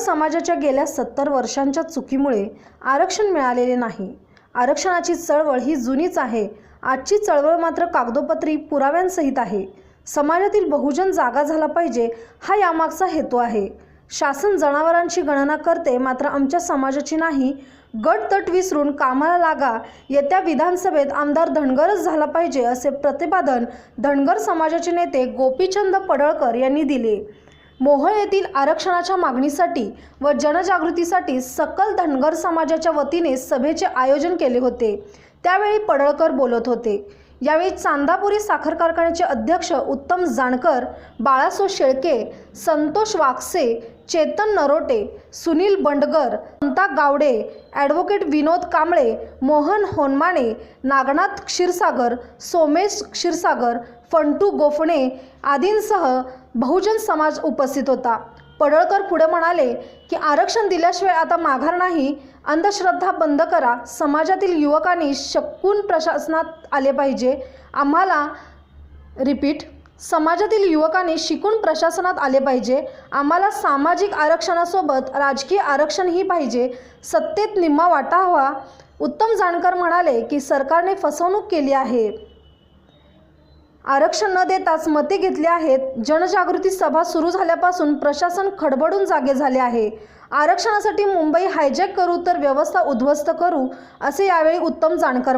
समाजाच्या गेल्या सत्तर वर्षांच्या चुकीमुळे आरक्षण मिळालेले नाही. आरक्षणाची चळवळ ही जुनीच आहे. आजची चळवळ मात्र कागदोपत्री पुराव्यांसहित आहे. समाजातील बहुजन जागा झाला पाहिजे हा यामागचा हेतू आहे. शासन जनावरांची गणना करते मात्र आमच्या समाजाची नाही. गट तट विसरून कामाला लागा. येत्या विधानसभेत आमदार धनगरच झाला पाहिजे असे प्रतिपादन धनगर समाजाचे नेते गोपीचंद पडळकर यांनी दिले. मोहोळ येथील आरक्षणाच्या मागणीसाठी व जनजागृतीसाठी सकल धनगर समाजाच्या वतीने सभेचे आयोजन केले होते. त्यावेळी पडळकर बोलत होते. यावेळी चांदापुरी साखर कारखान्याचे अध्यक्ष उत्तम जानकर बाळासो शेळके संतोष वाकसे चेतन नरोटे सुनील बंडगर ममता गावडे ॲडव्होकेट विनोद कांबळे मोहन होनमाने नागनाथ क्षीरसागर सोमेश क्षीरसागर फंटू गोफणे आदींसह बहुजन समाज उपस्थित होता. पडळकर पुढे म्हणाले की आरक्षण दिल्याशिवाय आता माघार नाही. अंधश्रद्धा बंद करा. समाजातील युवकांनी शकून प्रशासनात आले पाहिजे. आम्हाला रिपीट समाजातील युवकांनी शिकून प्रशासनात आले पाहिजे. आम्हाला सामाजिक आरक्षणासोबत राजकीय आरक्षणही पाहिजे. सत्तेत निम्मा वाटा हवा. उत्तम जानकर म्हणाले की सरकारने फसवणूक केली आहे. आरक्षण न देताच मते घेतली आहेत. जनजागृती सभा सुरू झाल्यापासून प्रशासन खडबडून जागे झाले आहे. आरक्षणासाठी मुंबई हायजॅक करू तर व्यवस्था उद्ध्वस्त करू असे यावेळी उत्तम जानकर